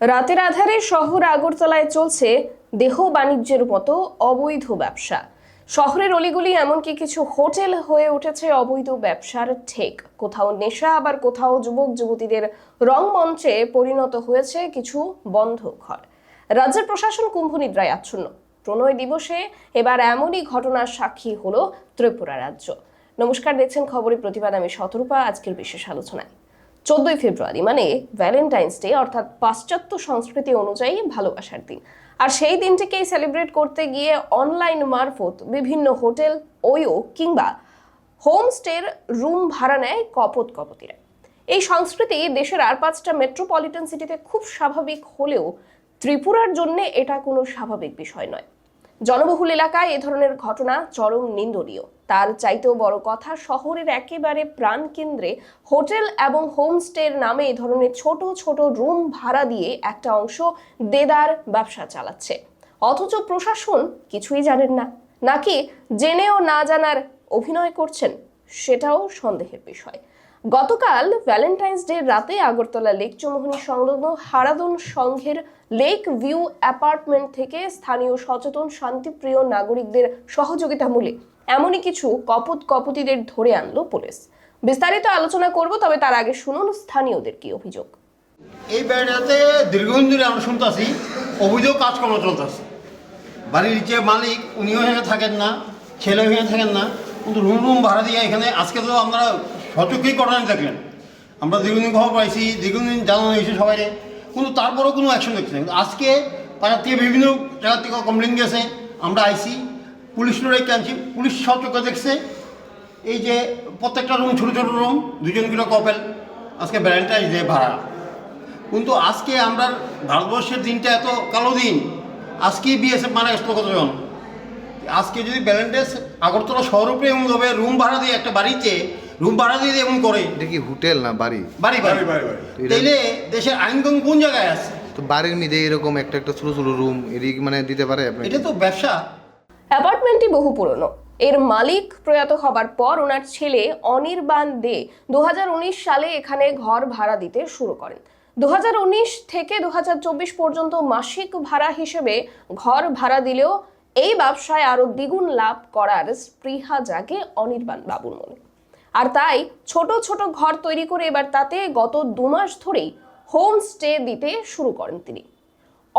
রাতের আধারে শহর আগরতলায় চলছে দেহ বাণিজ্যের মতো অবৈধ ব্যবসা। শহরের অলিগুলি এমনকি কিছু হোটেল হয়ে উঠেছে অবৈধ ব্যবসার ঠেক। কোথাও নেশা, আবার কোথাও যুবক, যুবতীদের রংমঞ্চে পরিণত হয়েছে কিছু বন্ধ ঘর। রাজ্যের প্রশাসন কুম্ভনিদ্রায় আচ্ছন্ন। প্রণয় দিবসে এবার এমনই ঘটনার সাক্ষী হলো ত্রিপুরা রাজ্য। নমস্কার, দেখছেন খবরের প্রতিবাদ। আমি শতরূপা, আজকের বিশেষ আলোচনায়। চোদ্দই ফেব্রুয়ারি মানে ভ্যালেন্টাইন্স ডে অর্থাৎ পাশ্চাত্য সংস্কৃতি অনুযায়ী ভালোবাসার দিন। আর সেই দিনটিকেই সেলিব্রেট করতে গিয়ে অনলাইন মারফত বিভিন্ন হোটেল, ওয়ো কিংবা হোমস্টের রুম ভাড়া নেয় কপত কপতিরা। এই সংস্কৃতি দেশের আর পাঁচটা মেট্রোপলিটন সিটিতে খুব স্বাভাবিক হলেও ত্রিপুরার জন্য এটা কোনো স্বাভাবিক বিষয় নয়। জনবহুল এলাকায় এ ধরনের ঘটনা চরম নিন্দনীয়। তার চাইতেও বড় কথা, শহরের একেবারে প্রাণকেন্দ্রে হোটেল এবং হোমস্টের নামে এ ধরনের ছোট ছোট রুম ভাড়া দিয়ে একটা অংশ দেদার ব্যবসা চালাচ্ছে। অথচ প্রশাসন কিছুই জানেন না। নাকি জেনেও না জানার অভিনয় করছেন, সেটাও সন্দেহের বিষয়। গতকাল ভ্যালেন্টাইন্স ডে রাতে আগরতলা লেক চৌমুহনী সংলগ্ন হারাদন সংঘের লেক ভিউ অ্যাপার্টমেন্ট থেকে স্থানীয় সচেতন, শান্তিপ্রিয় নাগরিকদের সহযোগিতামূলে এমনই কিছু কপত কপতিদের ধরে আনলো পুলিশ। বিস্তারিত আলোচনা করব, তবে তার আগে শুনুন স্থানীয়দের কি অভিযোগ। এই বাড়িটাতে দীর্ঘদিন ধরে আমরা শুনতেছি, অভিযোগ কাজকর্ম চলতেছে। বাড়ির যে মালিক, উনিও এখানে থাকেন না ছেলে এখানে থাকেন না, কিন্তু রুম রুম ভাড়া দিয়ে এখানে আজকে তো আমরা সচক্ষেই ঘটনা দেখলেন। আমরা দীর্ঘদিন খবর পাইছি, দীর্ঘদিন জানানো হয়েছে সবাই কিন্তু তারপরেও কোনো অ্যাকশন দেখছে না। আজকে তারা থেকে বিভিন্ন জায়গা থেকে কমপ্লেন গেছে আমরা আইসি পুলিশ লড়াইকে আনছি? পুলিশ সচক্ষে দেখছে। এই যে প্রত্যেকটা রুম ছোটো ছোটো রুম দুজন করে কপেল আজকে ভ্যালেন্টাইন্স ডে ভাড়া। কিন্তু আজকে আমরা ভারতবর্ষের দিনটা এত কালো দিন। আজকেই বিএসএফ মারা গেছিল কতজন? আজকে যদি ভ্যালেন্টাইন্স আগরতলা শহর উপরে এমন হবে রুম ভাড়া দিয়ে একটা বাড়িতে রুম ভাড়া দিয়ে এমন করে। এটা কি হোটেল না বাড়ি? বাড়ি বাড়ি। তাইলে দেশের আইনকানুন কোন জায়গায় আছে? তো বাড়ির মধ্যে এরকম একটা একটা ছোট ছোট রুম এদিক মানে দিতে পারে আপনি এটা তো ব্যবসা। অ্যাপার্টমেন্টটি বহু পুরনো। এর মালিক প্রয়াত হবার পর ওনার ছেলে অনির্বাণ দে দুহাজার উনিশ সালে এখানে ঘর ভাড়া দিতে শুরু করেন। দু হাজার উনিশ থেকে দু হাজার চব্বিশ পর্যন্ত মাসিক ভাড়া হিসেবে ঘর ভাড়া দিলেও এই ব্যবসায় আরও দ্বিগুণ লাভ করার স্পৃহা জাগে অনির্বাণ বাবুর মনে। আর তাই ছোট ছোট ঘর তৈরি করে এবার তাতে গত দু মাস ধরেই হোম স্টে দিতে শুরু করেন তিনি।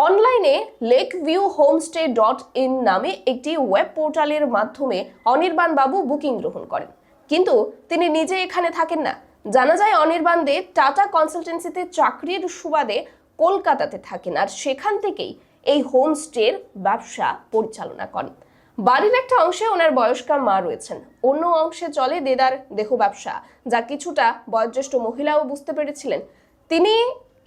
অনলাইনে lake view homestay dot in নামে একটি ওয়েব পোর্টালের মাধ্যমে অনির্বাণ বাবু বুকিং গ্রহণ করেন। কিন্তু তিনি নিজে এখানে থাকেন না। জানা যায় অনির্বাণ দে টাটা কনসালটেন্সিতে চাকরির সুবাদে কলকাতাতে থাকেন আর সেখান থেকেই এই হোমস্টের ব্যবসা পরিচালনা করেন। বাড়ির একটা অংশে ওনার বয়স্কা মা রয়েছেন। অন্য অংশে চলে দেদার দেহ ব্যবসা, যা কিছুটা বয়োজ্যেষ্ঠ মহিলাও বুঝতে পেরেছিলেন। তিনি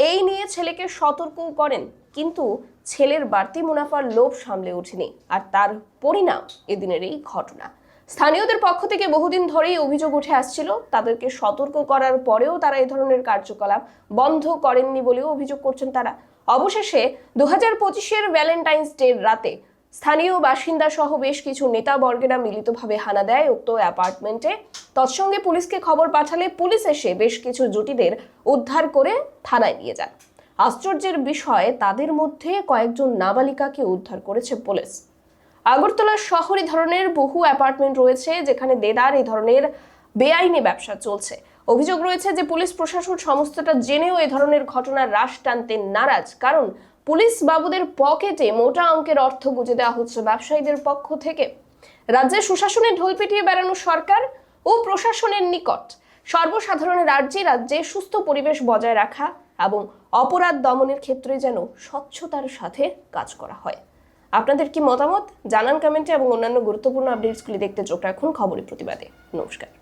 এই নিয়ে ছেলেকে সতর্কও করেন। কিন্তু ছেলের বাড়তি মুনাফার লোভ সামলে ওঠেনি, আর তার পরিণাম এদিনের এই ঘটনা। স্থানীয়দের পক্ষ থেকে বহুদিন ধরেই অভিযোগ উঠে আসছিল, তাদেরকে সতর্ক করার পরেও তারা এই ধরনের কার্যকলাপ বন্ধ করেননি বলেও অভিযোগ করছেন তারা। অবশেষে দু হাজার পঁচিশের ভ্যালেন্টাইন্স ডের রাতে স্থানীয় বাসিন্দা সহ বেশ কিছু নেতাবর্গেরা মিলিতভাবে হানা দেয় উক্ত অ্যাপার্টমেন্টে। তৎসঙ্গে পুলিশকে খবর পাঠালে পুলিশ এসে বেশ কিছু জুটিদের উদ্ধার করে থানায় নিয়ে যান। আশ্চর্যের বিষয়, তাদের মধ্যে কয়েকজন নাবালিকাকে উদ্ধার করেছে পুলিশ। আগরতলা শহরে ধরনের বহু অ্যাপার্টমেন্ট রয়েছে, যেখানে দেদার এই ধরনের বেআইনি ব্যবসা চলছে। অভিযোগ রয়েছে যে পুলিশ প্রশাসন সমস্তটা জেনেও এ ধরনের ঘটনার হ্রাস টানতে নারাজ। কারণ পুলিশ বাবুদের পকেটে মোটা অঙ্কের অর্থ গুঁজে দেওয়া হচ্ছে ব্যবসায়ীদের পক্ষ থেকে। রাজ্যে সুশাসনে ঢোল পিটিয়ে বেড়ানো সরকার ও প্রশাসনের নিকট সর্বসাধারণের রাজ্যে রাজ্যে সুস্থ পরিবেশ বজায় রাখা এবং অপরাধ দমনের ক্ষেত্রে যেন স্বচ্ছতার সাথে কাজ করা হয়। আপনাদের কি মতামত? জানান কমেন্টে এবং অন্যান্য গুরুত্বপূর্ণ আপডেটসগুলি দেখতে চোখ রাখুন খবরের প্রতিবাদে। নমস্কার।